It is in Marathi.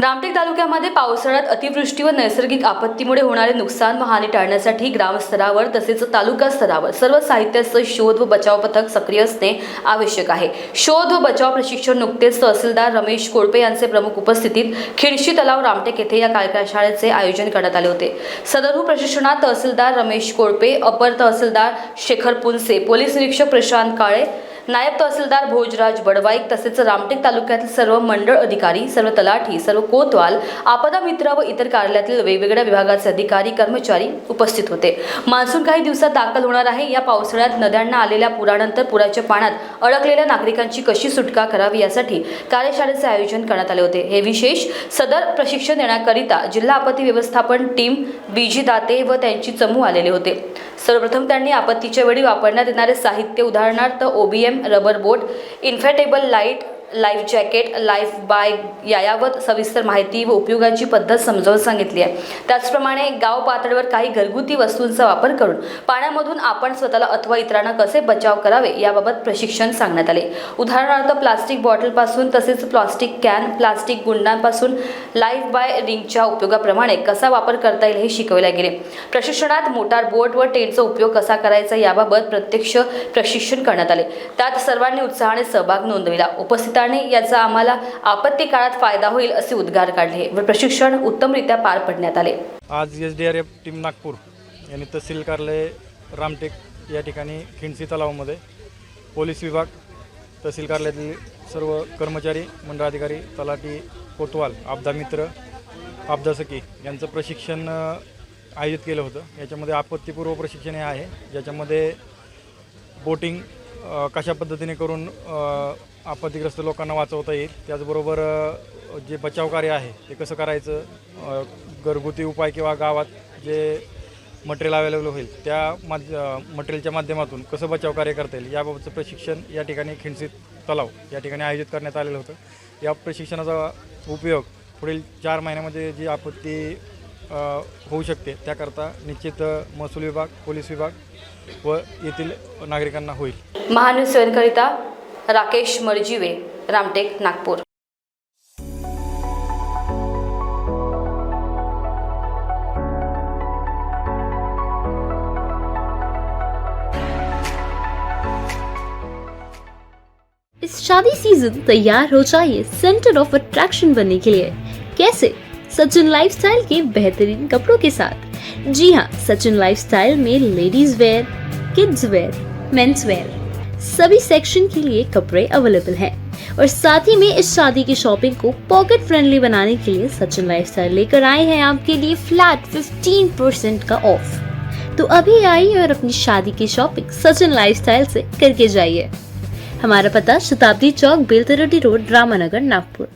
रामटेक तालुक्यामध्ये पावसाळ्यात अतिवृष्टी व नैसर्गिक आपत्तीमुळे होणारे नुकसान व हानी टाळण्यासाठी ग्रामस्तरावर तसेच तालुका स्तरावर सर्व साहित्याचं शोध व बचाव पथक सक्रिय असणे आवश्यक आहे. शोध व बचाव प्रशिक्षण नुकतेच तहसीलदार रमेश कोळपे यांचे प्रमुख उपस्थितीत खिडशी तलाव रामटेक येथे या कार्यशाळेचे आयोजन करण्यात आले होते. सदरू प्रशिक्षणात तहसीलदार रमेश कोळपे अपर तहसीलदार शेखर पुनसे पोलीस निरीक्षक प्रशांत काळे नायब तहसीलदार भोजराज बडवाईक तसेच रामटेक तालुक्यातील सर्व मंडळ अधिकारी सर्व तलाठी सर्व कोतवाल आपदा मित्र व इतर कार्यालयातील वेगवेगळ्या विभागाचे अधिकारी कर्मचारी उपस्थित होते. मान्सून काही दिवसात दाखल होणार आहे. या पावसाळ्यात नद्यांना आलेल्या पुरानंतर पुराच्या पाण्यात अडकलेल्या नागरिकांची कशी सुटका करावी यासाठी कार्यशाळेचे आयोजन करण्यात आले होते. हे विशेष सदर प्रशिक्षण देण्याकरिता जिल्हा आपत्ती व्यवस्थापन टीम बीजी दाते व त्यांची चमू आलेले होते. सर्वप्रथम त्यांनी आपत्तीच्या वेळी वापरण्यात येणारे साहित्य उदाहरणार्थ OBM rubber boat inflatable light life jacket life buoy यायावत सविस्तर माहिती व उपयोगाची पद्धत समजावून सांगितली आहे. त्याचप्रमाणे गाव पातळीवर काही घरगुती वस्तूंचा वापर करून पाण्यामधून आपण स्वतःला अथवा इतरांना कसे बचाव करावे याबाबत प्रशिक्षण सांगण्यात आले. उदाहरणार्थ प्लास्टिक बॉटलपासून तसेच प्लास्टिक कॅन प्लास्टिक गुंडांपासून लाईफ बाय रिंगच्या उपयोगाप्रमाणे कसा वापर करता येईल हे शिकवले गेले. प्रशिक्षणात मोटार बोट व टेंटचा उपयोग कसा करायचा याबाबत प्रत्यक्ष प्रशिक्षण करण्यात आले. त्यात सर्वांनी उत्साहाने सहभाग नोंदविला. उपस्थित उपस्थितांनी याचा आम्हाला आपत्ती काळात फायदा होईल असे उद्गार काढले व प्रशिक्षण उत्तमरित्या पार पडण्यात आले. आज S D R F team Nagpur यांनी तहसील कार्यालय रामटेक या ठिकाणी खिंडसी तलावामध्ये पोलीस विभाग तहसील कार्यालयातील सर्व कर्मचारी मंडळाधिकारी तलाठी कोतवाल आपदा मित्र आपदा सखी यांचं प्रशिक्षण आयोजित केलं होतं. याच्यामध्ये आपत्तीपूर्व प्रशिक्षण हे आहे. ज्याच्यामध्ये बोटिंग कशा पद्धतीने करून आपत्तीग्रस्त लोकांना वाचवता येईल त्याचबरोबर जे बचाव कार्य आहे ते कसं करायचं घरगुती उपाय किंवा गावात जे मटेरियल अवेलेबल होईल त्या माध्य मटेरियलच्या माध्यमातून कसं बचाव कार्य करता येईल याबाबतचं प्रशिक्षण या ठिकाणी खिंडसी तलाव या ठिकाणी आयोजित करण्यात आलेलं होतं. या प्रशिक्षणाचा उपयोग पुढील चार महिन्यामध्ये जी आपत्ती होऊ शकते. त्याकरता निश्चित महसूल विभाग पोलीस विभाग व येथील नागरिकांना होईल. महान्यूज सेवनकरिता राकेश मरजिवे रामटेक नागपूर. इस शादी सीजन तैयार हो जाइए सेंटर ऑफ अट्रैक्शन बनने के लिए. कैसे? सचिन लाइफस्टाइल के बेहतरीन कपड़ों के साथ। जी हाँ सचिन लाइफस्टाइल में ladies wear kids wear men's wear सभी सेक्शन के लिए कपड़े अवेलेबल हैं। और साथ ही में इस शादी की शॉपिंग को पॉकेट फ्रेंडली बनाने के लिए सचिन लाइफस्टाइल लेकर आए हैं आपके लिए फ्लैट 15% का ऑफ़ तो अभी आइए और अपनी शादी की शॉपिंग सचिन लाइफस्टाइल से करके जाइए। हमारा पता शताब्दी चौक, बेलतरटी रोड, रामानगर, नागपुर।